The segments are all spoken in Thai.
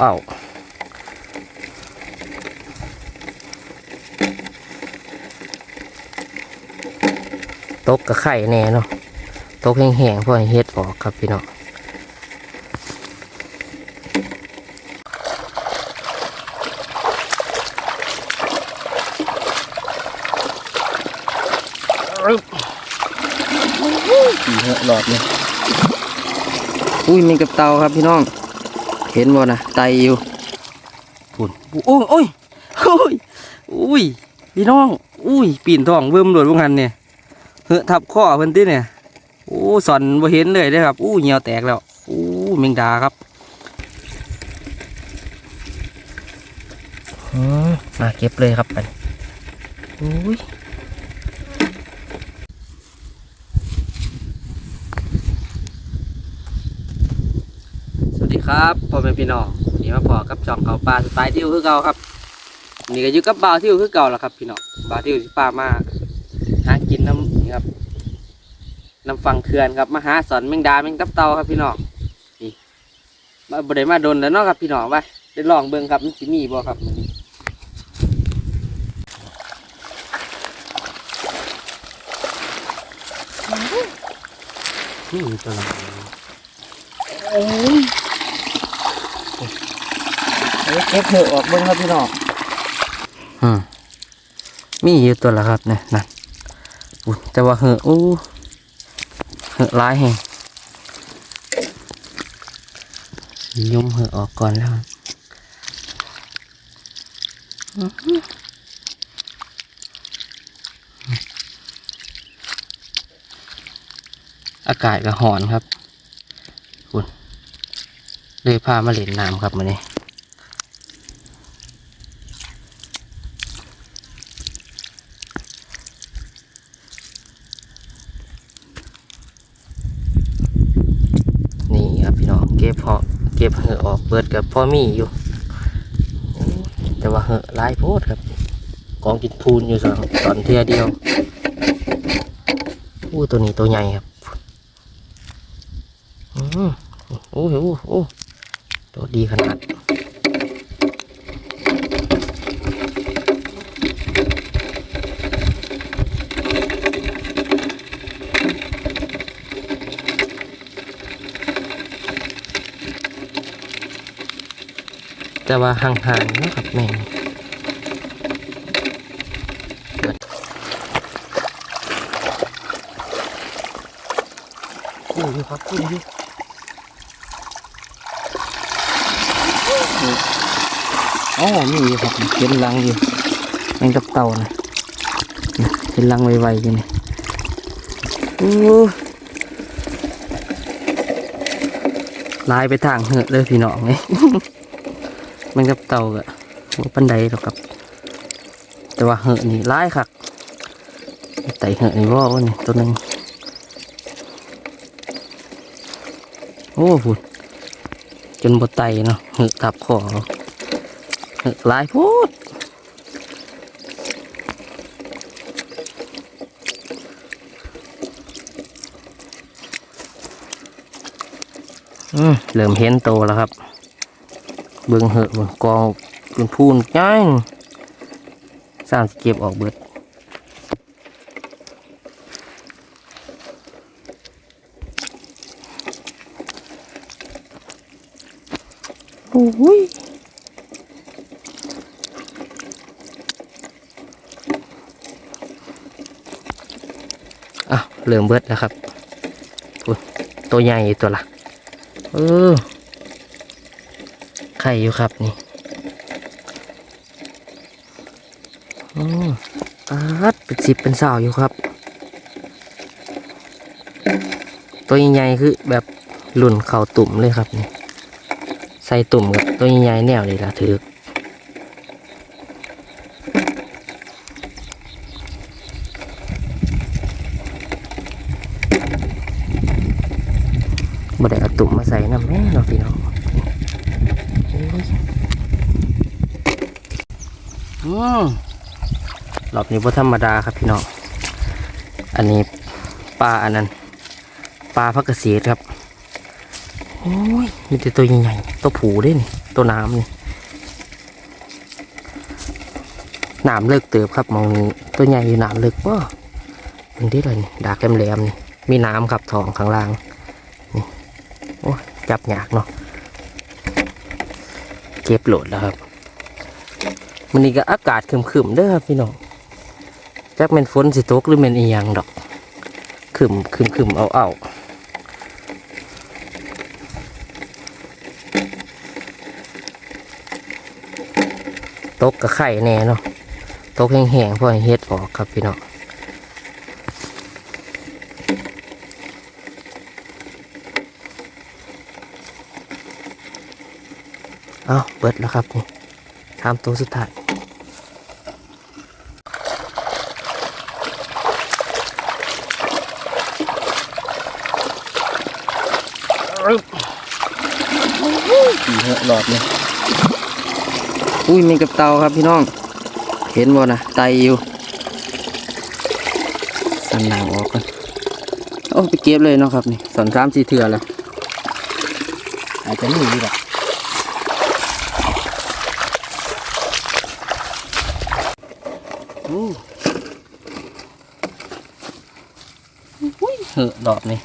เอาตกกับไข่แน่เนาะตกแห้งๆเพื่อให้เฮ็ดออกครับพี่น้องอึ๊บสีเหอะหลอดเลยอุ้ยมีกับเตาครับพี่น้อง เห็นบ่นะไตอยู่ฝุ่นโอ้ยโอ้ยโอ้ยอุ้ยพี่น้อง อุ้ยปีนท้องเบิ่มโดดพวกหันเนี่ยเหอะทับข้อเพิ่นติเนี่ยโอ้สอนบ่เห็นเลยเด้อครับอู้เหี่ยวแตกแล้วอู้แมงดาครับอืมมาเก็บเลยครับไปอุ้ยสวัสดี ครับพ่อแม่พี่น้องวันนี่มาพอกับช่องเขาปลาสไตล์ที่คือเก่าครับวันนี่ก็อยู่กับบ่าวที่คือเก่าแล้วครับ พี่น้องบ่าวที่สิปลามาหากินน้ำนี่ครับน้ำฟังเขื่อนครับมาหาสอนแมงดาแมงตับเต่าครับพี่น้องนี่มาบริมาโดนแล้วเนาะครับพี่น้องไปได้ลองเบิ่งครับมันสิมีบ่ครับมื้อนี้นี่ตัวละโอ้ย เอาเก็บเหอะออกเบิ่งครับพี่น้องอืมมีอยู่ตัวละครับเนี่ยนั่นอุ้ยแต่ว่าเหอะอู้เหอะร้ายแฮงยุ่มเหอะออกก่อนแล้วอากาศก็หอนครับคุณเลยพามาเล่นน้ำครับมื้อนี้นี่ครับพี่น้องเก็บ เก็บเหอออกเปิดกับพ่อมีอยู่ แต่ว่าเหอลายโพดครับ กองกินพูนอยู่สองตอนเทียเดียวอู้ตัวนี้ตัวใหญ่ครับอืมโอ้โหโอ้โหตัวดีขนาด แต่ว่าห่างๆนะครับแม่งคู่อยู่ครับอยู่อ๋อมีอยู่ครับเห็นลังอยู่แมงกับเต่านะเห็นลังไวๆอยู่นี่อู้ลายไปทางเหอะเลยพี่น้องไง มันกับเต่าก็บ่ปันไดหรอกครับ แต่ว่าเหอะนี่ร้ายคักไต่เหอะนี่ว่าว่านี่ตัวหนึงโอ้พุ่นจนบดไตเนาะเหอะทับคอเหอะร้ายพูดอืมเริ่มเห็นโตแล้วครับ เบิ่งเหอะบ่กองเป็นพูนง่ายสร้างสิเก็บออกเบิดโอ้ยอะเริ่มเบิดแล้วครับตัวใหญ่ยี่ตัวละเออ ไข่อยู่ครับนี่อืมปัดเป็นสิบเป็นสาวอยู่ครับ ตัวใหญ่ๆคือแบบหลุ่นเข่าตุ่มเลยครับนี่ใส่ตุ่มกับตัวใหญ่ๆแนวนี่ละถือบ่ได้เอาตุ่มมาใส่น้ำแม่เนาพี่น้อง อืมรอบนี้บ่ธรรมดาครับพี่น้องอันนี้ปลาอันนั้นปลาพักเกษตรครับโอ้ยมีแต่ตัวใหญ่ๆตัวผูด้วยนี่ตัวน้ำนี่น้ำเลิกเติบครับมองนี้ตัวใหญ่อยู่น้ำเลิกป่ะเป็นที่ไรนี่ดากแหลมๆนี่มีน้ำครับทองข้างล่างนี่โอ้ยจับยากเนาะเก็บโหลดแล้วครับ มันนี่ก็อากาศครึมๆเด้อครับพี่น้องจักเป็นฝนสิตกหรือเป็นอีหยังดอกครึมครึมครึมเอาเอาตกกับไข่แน่เนาะตกแห้งๆเพราะเฮ็ดออกครับพี่น้องเอาเบิดแล้วครับนี่ทำตัวสุดท้าย ขี่หอะหลอดเลยอุ้ยมีกับเตาครับพี่น้อง เห็นบ่นะไตอยู่สันหนังออกกันโอ้ไปเก็บเลยเนาะครับนี่สอนสามสี่เถื่อแล้วอาจจะนี่ดีกว่าอู้เหอะดอกนี่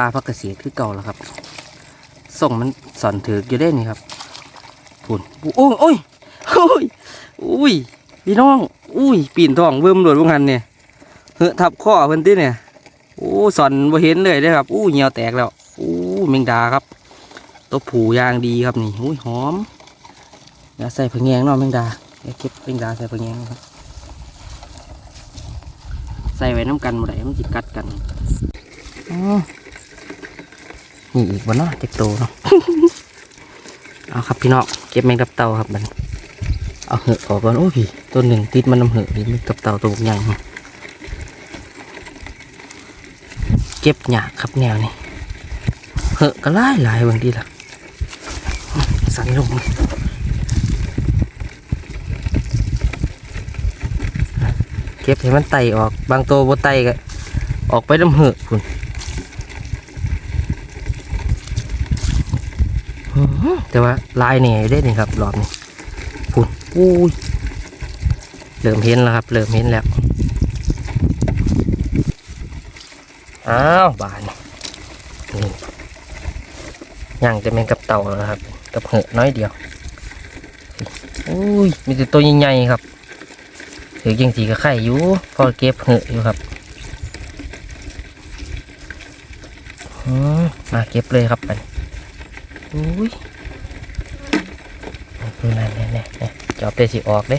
ลาพักเกษตรคือเก่าแล้วครับ ส่งมันสอนถืออยู่ได้นี่ครับปุ่นโอ้ยโอ้ยโอ้ยอุ้ยพี่น้อง อุ้ยปีนทองเบิ่มโดดวงหันเนี่ยเหอะทับข้อเพิ่นติเนี่ยโอ้สอนบ่เห็นเลยเด้ครับอู้เหี่ยวแตกแล้วอู้แมงดาครับตัวผูยางดีครับนี่อุ้ยหอมอย่าใส่ผงแยงเนาะแมงดาอย่าเก็บแมงดาใส่ผงแยงครับ ใส่ไว้น้ำกันหมดเลยมันจิกัดกันอ๋อ นี่อีกบนเนาะเจ็กโตเนาะเอาครับพี่น้องเก็บแมงกับเต่าครับมันเอาเหอะออกก่อนโอ้พี่ตัวหนึ่งติดมันน้ำเหอะนี่แมงกับเต่าตัวใหญ่เก็บหยาครับแนวนี้เหอะก็หลายหลายบางทีละสั่นลงเก็บให้มันไตออกบางตัวบ่ไตก็ออกไปน้ำเหอะคุณอื้อหือ แต่ว่าลายเนี่ยได้นี่ครับรอบนี้คุณอุ้ยเริ่มเห็นแล้วครับ เริ่มเห็นแล้วอ้าวบานนี่ย่างจะเป็นกับเต่าแล้วครับ กับเหอะน้อยเดียวอุ้ยมีแต่ตัวใหญ่ๆครับถือยังสีก็ไข่อยู่พอเก็บเหอะอยู่ครับมาเก็บเลยครับไปอุ้ย นั่นๆๆๆจอบได้สิออกเด้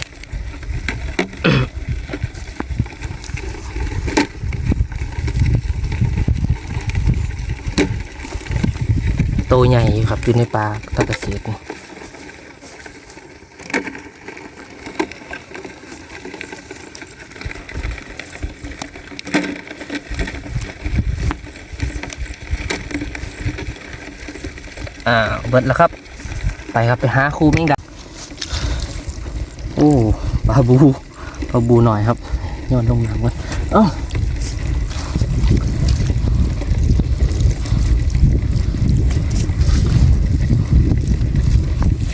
ตัวใหญ่อยู่ครับอยู่ในปลาตะกะเสียดนี่อ่าเบิดแล้วครับ ไปครับไปหาครูมิ่งดา อ้ปลาบูปลาบูหน่อยครับย้อนลงน้ำก่อนเอ้า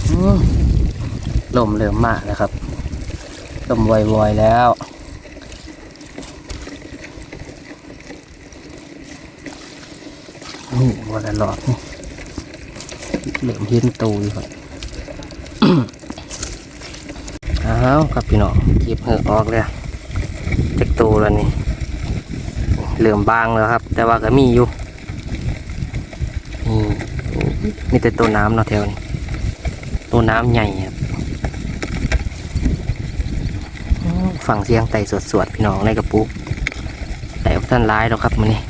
อืมลมเริ่มมากแล้วครับลมวอยๆแล้วนี่วันละหลอดนี่เริ่มเห็นตูอยู่ครับ อ้าวครับพี่น้องเก็บเหือออกเลยเจ็กตูแล้วนี่เหลื่อมบางแล้วครับ แต่ว่าก็มีอยู่นี่มีแต่ตัวน้ำเนาะแถวนี้ตัวน้ำใหญ่ครับฟังเสียงไต่สวดๆพี่น้องในกระปุกแต่ท่านร้ายแล้วครับมันนี่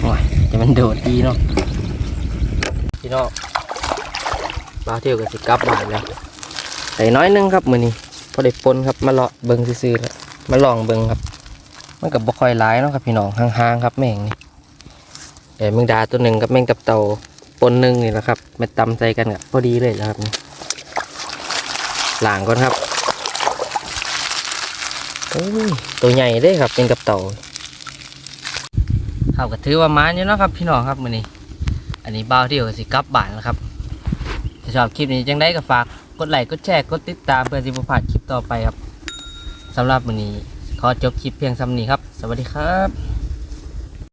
โอ้ยจะมันโดดดีเนาะพี่น้องบาเที่ยวกับสิกลับบ้านแล้ว ใส่น้อยหนึงครับมือนี้พอได้ปนครับมาเลาะเบิงซื่อๆแล้วมาลองเบิงครับ มันกับบ่ค่อยร้ายเนาะครับพี่น้องห่างๆครับแม่งนี่แต่แมงดาตัวหนึ่งกับแมงกับเต่าปนหนึ่งนี่แหละครับมาตำใส่กันกับพอดีเลยนะครับหลางก่อนครับโอ้ยตัวใหญ่เลยครับเป็นกับเต่าเขาก็ถือว่ามาอยู่เนาะครับ พี่น้องครับมือนี้ อันนี้เบ้าวที่ยู่สิกลับบ้านแล้วครับชอบคลิปนี้จังได้ก็ฝาก กดไลค์กดแชร์กดติดตามเพื่อสิบ่าดคลิปต่อไปครับสำหรับวันนี้ ขอจบคลิปเพียงซ้ำนี้ครับ สวัสดีครับ